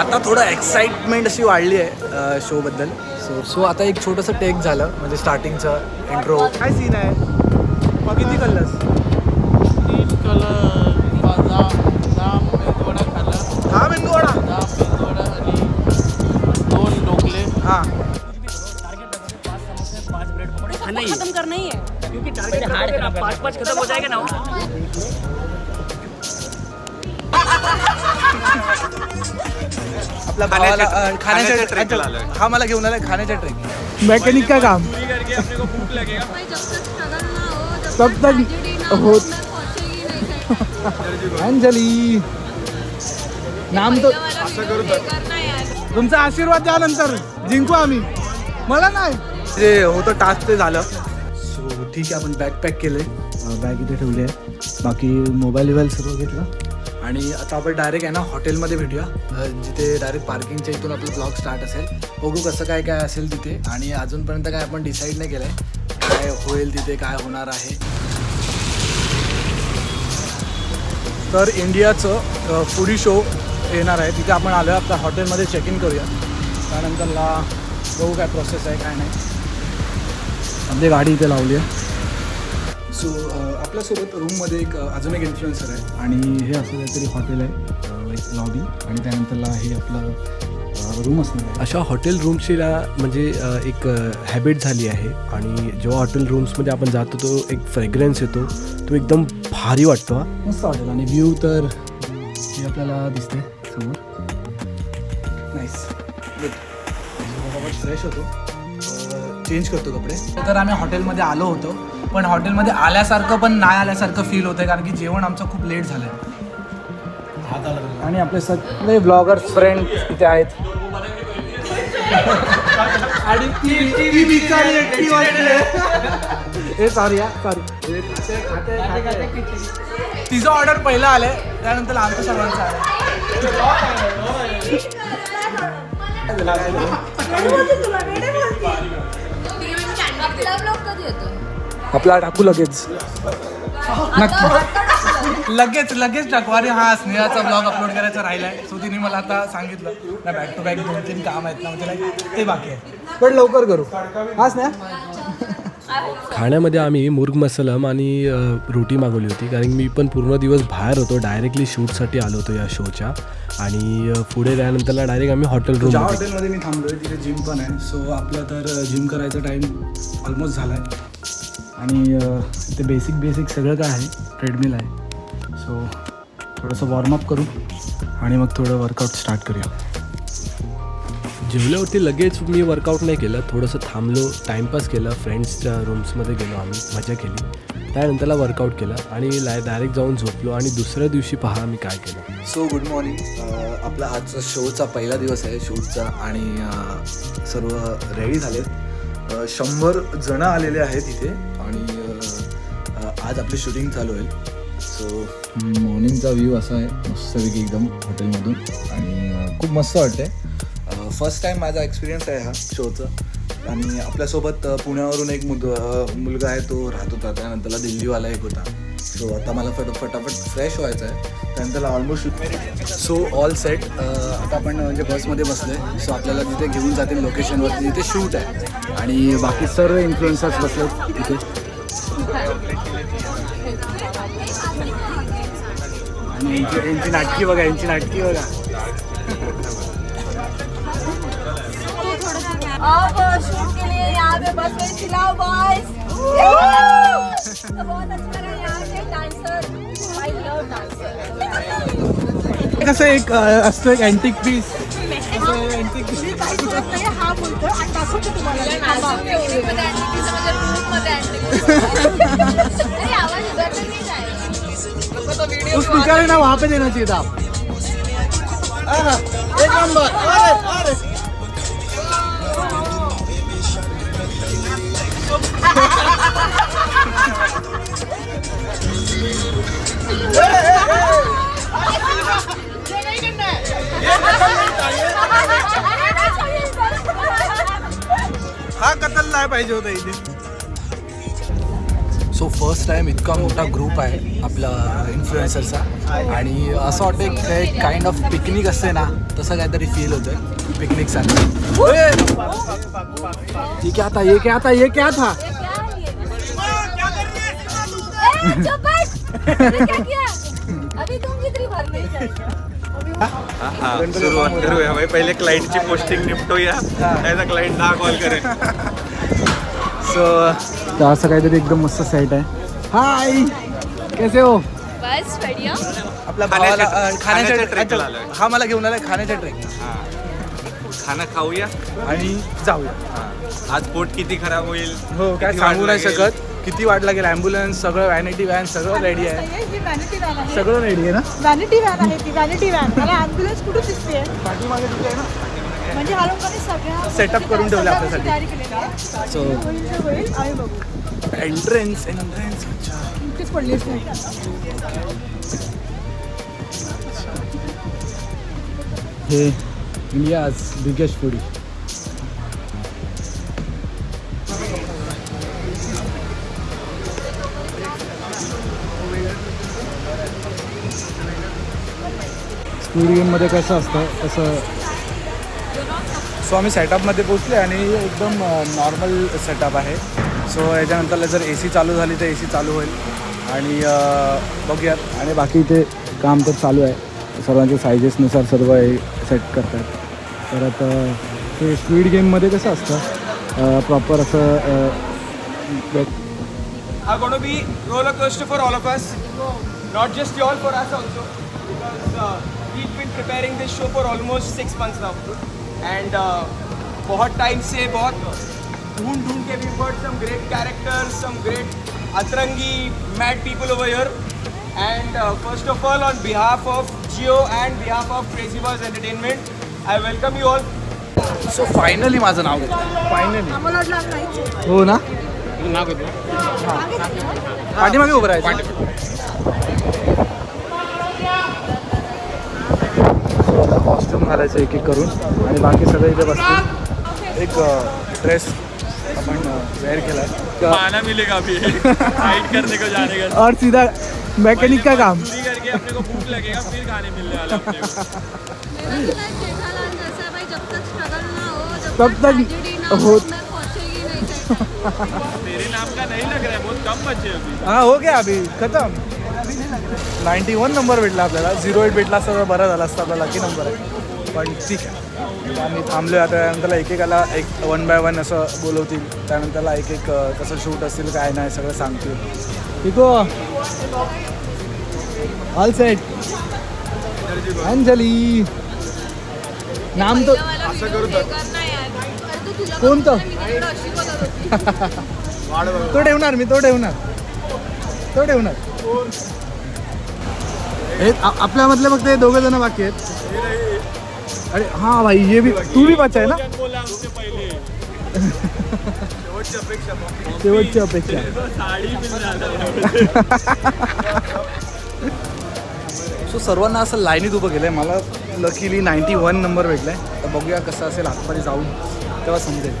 आता थोडं एक्साइटमेंट अशी वाढली आहे शोबद्दल सो सो आता एक छोटंसं टेक झालं म्हणजे स्टार्टिंगचं इंट्रो काय सीन आहे? मग किती कल्लस तीन कलर दहा दहा मेदवडा खाल्ला हा मेंदूवडा. दहा मेदवडा आणि दोन ढोकले. हां. खत्म करना ही है पाँच पाँच खत्म हो जाएगा ना आपल्या भावाला अं, खाण्याच्या ट्रेक. हा मला घेऊन आलाय खाण्याच्या ट्रेक. मैकेनिक का काम? तब तक हो अंजली. नाम तो तुमचा आशीर्वाद द्या नंतर. जिंकू आम्ही. मला नाही. जे होतं टास्क ते झालं. सो ठीक आहे आपण बॅग पॅक केले बॅग इथे ठेवली आहे. बाकी मोबाईल विबाईल सर्व घेतलं. आणि आता आपण डायरेक्ट आहे ना हॉटेलमध्ये भेटूया. जिथे डायरेक्ट पार्किंगच्या इथून आपलं ब्लॉग स्टार्ट असेल. बघू कसं काय काय असेल तिथे. आणि अजूनपर्यंत काय आपण डिसाईड नाही केलं आहे काय होईल तिथे काय होणार आहे. तर इंडियाचं फुडी शो येणार आहे. तिथे आपण आलो आपल्या हॉटेलमध्ये चेक इन करूया. त्यानंतरला बघू काय प्रोसेस आहे काय नाही. आपली गाडी इथे लावली आहे. सो आपल्यासोबत रूममध्ये एक अ, अजून एक इन्फ्लुएन्सर आहे आणि हे असं काहीतरी हॉटेल आहे एक लॉबी आणि त्यानंतरला हे आपलं रूम असणार आहे. अशा हॉटेल रूम्सची ना म्हणजे एक हॅबिट झाली आहे. आणि जेव्हा हॉटेल रूम्समध्ये आपण जातो तो एक फ्रेग्रन्स येतो. तो एकदम भारी वाटतो हा. मस्त हॉटेल आणि व्ह्यू तर हे आपल्याला दिसते समोर. नाईस फ्रेश होतो. चेंज करतो कपडे तर आम्ही हॉटेलमध्ये आलो होतो पण हॉटेलमध्ये आल्यासारखं पण नाही आल्यासारखं फील होतं कारण की जेवण आमचं खूप लेट झालं आणि आपले सगळे ब्लॉगर्स फ्रेंड इथे आहेत आणि सॉरी या सॉरी तिचं ऑर्डर पहिला आलंय त्यानंतर आमचं सर्वांचं आलं आपला टाकू लगेच. नक्की. लगेच लगेच टाकू. अरे हा स्नेहाचा ब्लॉग अपलोड करायचा राहिलाय. सो तिने मला आता सांगितलं. ना बॅक टू बॅक दोन तीन काम आहेत ना म्हणजे ते बाकी आहे. पण लवकर करू. हा स्नेहा? खाण्यामध्ये आम्ही मुर्ग मसलम आणि रोटी मागवली होती. कारण मी पण पूर्ण दिवस बाहेर होतो. डायरेक्टली शूटसाठी आलो होतो या शोच्या. आणि पुढे त्यानंतरला डायरेक्ट आम्ही हॉटेल रूम हॉटेलमध्ये मी थांबलोय. तिथे जिम पण आहे. सो आपलं तर जिम करायचा टाईम ऑलमोस्ट झाला आहे आणि इथे बेसिक बेसिक सगळं काय आहे? ट्रेडमिल आहे. सो थोडंसं वॉर्मअप करू. आणि मग थोडं वर्कआउट स्टार्ट करूया. जेवल्यावरती लगेच मी वर्कआउट नाही केलं. थोडंसं थांबलो टाईमपास केला. फ्रेंड्सच्या रूम्समध्ये गेलो आम्ही मजा केली. त्यानंतरला वर्कआउट केलं आणि लाय डायरेक्ट जाऊन झोपलो आणि दुसऱ्या दिवशी पहा मी काय केलं. सो गुड मॉर्निंग आपला आजचा शोचा पहिला दिवस आहे शूटचा आणि सर्व रेडी झालेत. शंभर जणं आलेले आहेत इथे आणि आज आपली शूटिंग चालू होईल. सो मॉर्निंगचा व्ह्यू असा आहे. मस्तपैकी एकदम हॉटेलमधून आणि खूप मस्त वाटते फर्स्ट टाईम माझा एक्सपिरियन्स आहे हा शोचा आणि आपल्यासोबत पुण्यावरून एक मुद मुलगा आहे तो राहत होता त्यानंतरला दिल्लीवाला एक होता. सो आता मला फट फटाफट फ्रेश व्हायचं आहे. त्यानंतरला ऑलमोस्ट सो ऑल सेट आता आपण म्हणजे बसमध्ये बसलो आहे सो आपल्याला तिथे घेऊन जातील लोकेशनवरती तिथे शूट आहे. आणि बाकी सर्व इन्फ्लुएन्सर्स बसले तिथे आणि यांची नाटकी बघा यांची नाटकी बघा. अब शूट के लिए यहाँ पे बस में चिल्लाओ बॉयज़ बहुत अच्छा लगा यहाँ के डांसर आई लव डांसर कसं एक अ, एक अँटिक पीस हा। बोलतो आणि दाखवतो तुम्हाला उस स्पीकर ना वहाँ पे देना चाहिए था। आप एक नंबर अरे अरे। हा कतल नाही पाहिजे होता इथे. सो फर्स्ट टाइम इतका मोठा ग्रुप आहे आपला इन्फ्लुएन्सरचा आणि असं वाटतं एक एक काइंड ऑफ पिकनिक असते ना तसं काहीतरी फील होतं पिकनिकसारखं ठीक आहे आता ये क्या आता ये क्या था चुप बैठ। ये क्या किया? अभी तुम कितनी भर नहीं चाहिए हा? सुरुवात करूया भाई. पहिले क्लायंटची पोस्टिंग निपटूया. त्याचा क्लायंट दहा कॉल करेल सो तर असं काहीतरी एकदम मस्त सेट आहे. हाय कैसे हो? बस बढ़िया. आपल्या खाण्याच्या- भावाला अं, खाण्याच्या खाण्याच्या trek ला ट्रेक आलोय. हा मला घेऊन आलाय खाण्याच्या ट्रेक खाणं खाऊया. आणि जाऊया. आज पोट किती खराब होईल हो काय किती सांगू नाही? शकत. किती वाट लागेल? ॲम्ब्युलन्स सगळं व्हॅनिटी व्हॅन सगळं रेडी आहे. सगळं रेडी आहे ना? व्हॅनिटी व्हॅन आहे ती व्हॅनिटी व्हॅन मला ॲम्ब्युलन्स कुठे दिसते? पाठीमागे तिथे आहे ना? म्हणजे हा लोकांनी सगळ्या Setup करून ठेवलं सगळ्या आपल्यासाठी. सो एंट्रन्स एंट्रन्स इतकीच हे इंडियाज बिगेस्ट फूडी स्पीड गेममध्ये कसं असतं? तसं सो आम्ही सेटअपमध्ये पोचले आणि एकदम नॉर्मल सेटअप आहे. सो याच्यानंतरला जर ए सी चालू झाली तर ए सी चालू होईल. आणि बघूयात. आणि बाकी इथे काम तर चालू आहे. सर्वांच्या सायजेसनुसार सर्व हे सेट करतात परत ते स्पीड गेममध्ये कसं असतं? प्रॉपर असं अ, एक- are going to be roller coaster for all of us, not just y'all, for us also, because preparing this show for almost six months now, and uh, बहुत टाइम से बहुत ढूंढ ढूंढ के we've got some great characters, some great atrangi mad people over here, and uh, first of all, on behalf of Geo and behalf of Crazy Buzz Entertainment, I welcome you all. So finally माझं नाव घेतलं हो ना नाव घेतो पाठीमागे उभं राहायचं घालायचं एक एक करून. आणि बाकी सगळे इथे बसतील एक ड्रेस आपण वेअर केला. खाना मिलेगा अभी. राइड करने को जाने का. और सीधा मैकेनिक का काम. करके अपने को भूख लगेगा फिर खाने मिलने वाला अपने को. जेठालाल जैसा भाई जब तक स्ट्रगल ना हो जब तब तक हो मैं पहुंचेगी नहीं सही मेरे नाम का नहीं लग रहा है बहुत कम बचे अभी. हा हो गया अभी खतम. नाईन्टी वन नंबर भेटला आपल्याला झिरो एट भेटला असता बरं झालं असतं आपला लकी नंबर आहे. पण ठीक आहे. आम्ही थांबलो आता त्यानंतरला एकेकाला एक वन बाय वन असं बोलवतील. त्यानंतरला एक एक कसं शूट असतील काय नाही सगळं सांगतील. ठीक ऑल सेट अंजली. नाम तो कोणतं? तो ठेवणार मी तो ठेवणार. तो ठेवणार. हे आपल्यामधले फक्त हे दोघं जण बाकी आहेत. अरे हाँ भाई ये भी तू भी बचा है ना? शेवटची अपेक्षा. सो सर्वांना असं लाईनीत उभं केलं आहे मला लकीली नाईन्टी वन नंबर भेटला आहे तर बघूया कसं असेल आतमध्ये जाऊन. तेव्हा समजेल.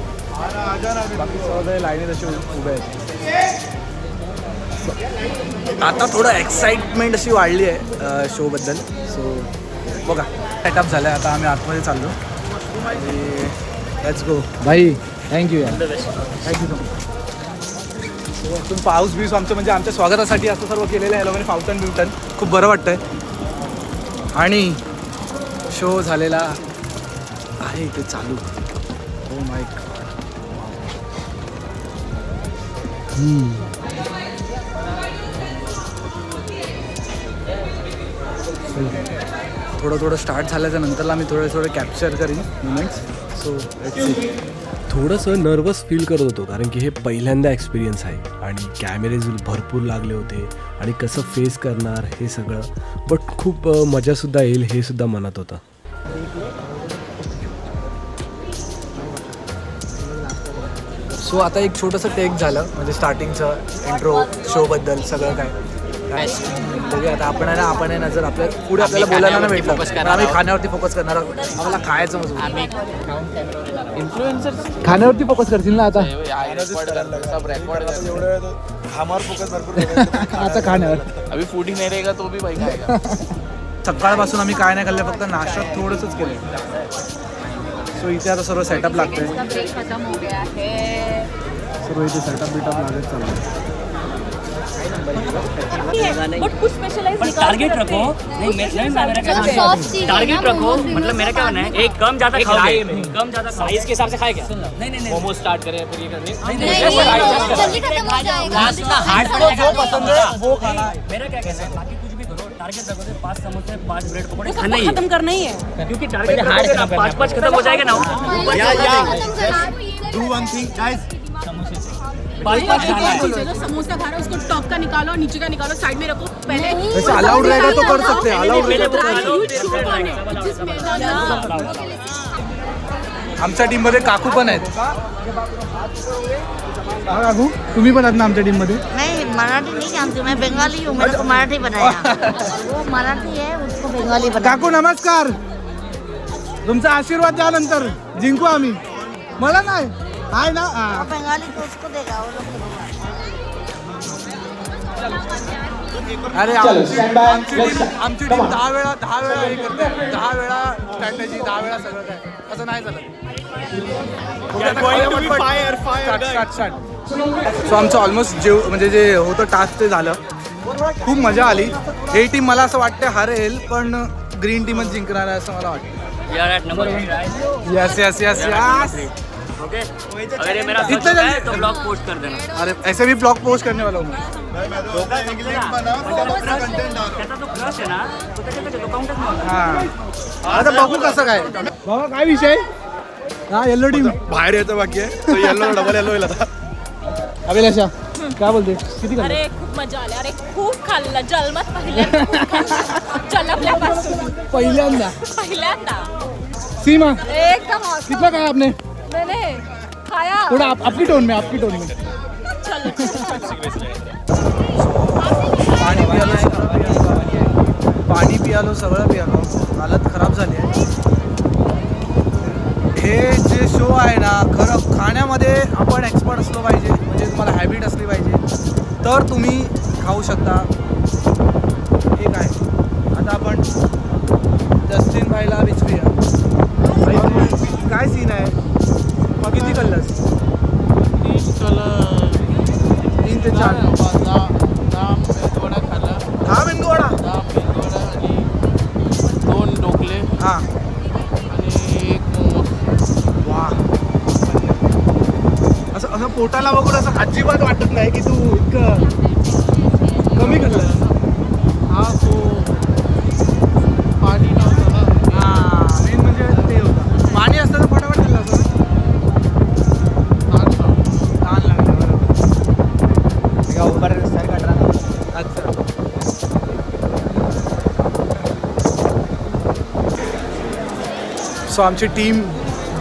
बाकी सर्व लाईनीत असे उभे आहेत. आता थोडं एक्साइटमेंट अशी वाढली आहे शोबद्दल सो बघा. सेटअप झालं आहे आता आम्ही आतमध्ये चाललो. लेट्स गो भाई थँक्यू यार. थँक्यू सो मच वरतून पाऊस बिऊस आमचं म्हणजे आमच्या स्वागतासाठी असं सर्व केलेलं आहे. लोकांनी फाउंटन बिवटन खूप बरं वाटतंय. आणि शो झालेला आहे इथे चालू. हो माय थोडं थोडं स्टार्ट झाल्याच्या नंतरला मी थोडे थोडे कॅप्चर करीन मुमेंट्स सो थोडंसं नर्वस फील करत होतो कारण की हे पहिल्यांदा एक्सपिरियन्स आहे. आणि कॅमेरेज भरपूर लागले होते आणि कसं फेस करणार हे सगळं. बट खूप मजासुद्धा येईल हे सुद्धा मनात होतं. सो आता एक छोटंसं टेक झालं म्हणजे स्टार्टिंगचं इंट्रो शोबद्दल सगळं काय? बघूया आता. आपण आहे ना आपण आहे ना जर आपल्या पुढे आपल्याला बोलायला ना भेटलं तर करणार आम्ही. खाण्यावरती फोकस करणार आहोत. आम्हाला खायचं आम्ही इन्फ्लुएन्सर खाण्यावरती फोकस करशील ना आता? सब रेकॉर्ड आता खाण्यावर. अभी फूड ही नहीं रहेगा तो भी भाई खाएगा. सकाळपासून आम्ही काय नाही खाल्लं फक्त नाश्ता थोडंसंच केलं सो इथे आता सर्व सेटअप लागतंय. ब्रेक खत्म हो गया है. सर्व इथे सेटअप बिटअप लागत चाललं बट कुछ स्पेशलाइज टारगेट रखो। नहीं मैं नहीं मैं मेरा क्या है टारगेट रखो। मतलब मेरा क्या है। एक कम ज़्यादा खाओगे। कम ज़्यादा साइज़ के हिसाब से खाए क्या नहीं नहीं नहीं। मोमो स्टार्ट करें फिर ये करने नहीं ये जल्दी खत्म हो जाएगा। हार्ड को जो पसंद है वो खाना। मेरा क्या कहना है? बाकी कुछ भी करो। टारगेट रखो तो पाँच समोसे पाँच ब्रेड पकौड़े खाना ही खत्म करना ही है। क्योंकि टारगेट हार्ड पाँच पाँच खत्म हो जाएगा ना। डू वन थिंग जो समोसा खा रहा है उसको टॉप का निकालो नीचे का निकालो साइड में रखो पहले वैसे अलाउड रहेगा तो कर सकते हैं अलाउड रहेगा तो आमच्या टीममध्ये काकू पण आहेत. हा काकू तुम्ही पण आहात ना आमच्या टीममध्ये नहीं मराठी नहीं जानती हूँ मैं बंगाली हूँ मेरे को मराठी बनाया. वो मराठी है उसको बंगाली बना काकू नमस्कार. तुमचा आशीर्वाद द्या नंतर जिंकू आम्ही. मला नाही. आहे ना हा. वो बंगाली तो उसको देगा वो लोग को देगा। अरे आमची आमची टीम दहा वेळा दहा वेळा हे करते. दहा वेळा स्ट्रॅटेजी दहा वेळा सगळं काय. असं नाही चालत. सो आमचं ऑलमोस्ट जेव म्हणजे जे होतं टास्क ते झालं. खूप मजा आली. हे टीम मला असं वाटतं हारेल पण ग्रीन टीमच जिंकणार आहे असं मला वाटतं यार eight number three yes yes yes yes okay? अगर ये मेरा इतना है तो ब्लॉग पोस्ट कर देना। अरे ऐसे भी ब्लॉग पोस्ट करने वाला हूँ मैं। तो हाँ। आता बघू कसं काय बाबा काय विषय? हा येल्लो टीम बाहेर येतो बाकी आहे तो येल्लो डबल येल्लो होईल आता. अभिलाषा काय बोलते? किती? अरे खूप मज़ा आली. अरे खूप खाल्लं. जन्मात पहिल्यांदा पहिल्यांदा. पहिल्यांदा. सीमा एकदम. कितना खाया आपने? मैंने खाया। थोड़ा आप, आपकी टोन में आपकी टोन में। पाणी पियालो पियालो पाणी पियालो सगळं पियालो हालत खराब झाली आहे. हे जे शो आहे ना खरं खाण्यामध्ये आपण एक्सपर्ट असलो पाहिजे म्हणजे तुम्हाला हॅबिट असली पाहिजे. तर तुम्ही खाऊ शकता. हे काय आता आपण जस्टिन भाईला विचारूया. काय सीन आहे? किती कल्लस तीन ते चार. दहा मेंदू वडा दोन ढोकले. हां. आणि एक मोमोज वा. असं असं पोटाला बघून असं अजिबात वाटत नाही की तू इतकं कमी खाल्लं सो आमची टीम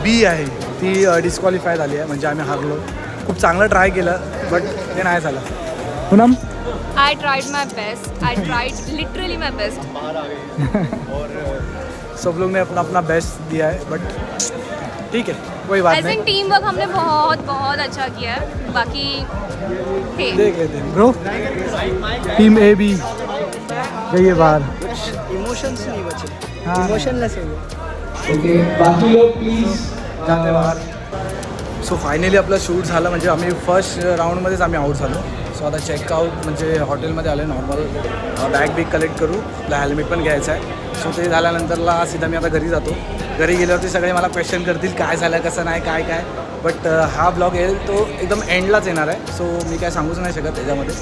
बी आहे. ती डिस्क्वालिफाय झाली आहे. म्हणजे आम्ही हारलो. खूप चांगलं ट्राय केलं बट ते नाही झालं. Poonam? I tried my best. I tried literally my best. सब लोग ने अपना अपना बेस्ट दिया है बट ठीक है कोई बात नहीं. team work हमने बहुत बहुत अच्छा किया है. बाकी देख लेते हैं. ब्रो टीम ए बी जाइए बाहर इमोशंस नहीं बचे. हाँ। इमोशनलेस हो गए जाते बाहेर सो फायनली आपलं शूट झालं म्हणजे आम्ही फर्स्ट राऊंडमध्येच आम्ही आऊट झालो. सो आता चेकआउट म्हणजे हॉटेलमध्ये आले नॉर्मल बॅग बिग कलेक्ट करू. आपला हेल्मेट पण घ्यायचं आहे. सो ते झाल्यानंतरला सीधा मी आता घरी जातो. घरी गेल्यावरती सगळे मला क्वेश्चन करतील काय झालं कसं नाही काय काय. बट हा ब्लॉग येईल तो एकदम एंडलाच येणार आहे. सो मी काय सांगूच नाही शकत त्याच्यामध्ये.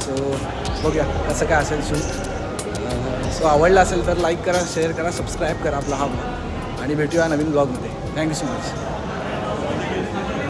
सो बघूया कसं काय असेल शूट सो आवडला असेल तर लाईक करा शेअर करा सबस्क्राईब करा आपला हा ब्लॉग आणि भेटूया नवीन ब्लॉगमध्ये थँक्यू सो मच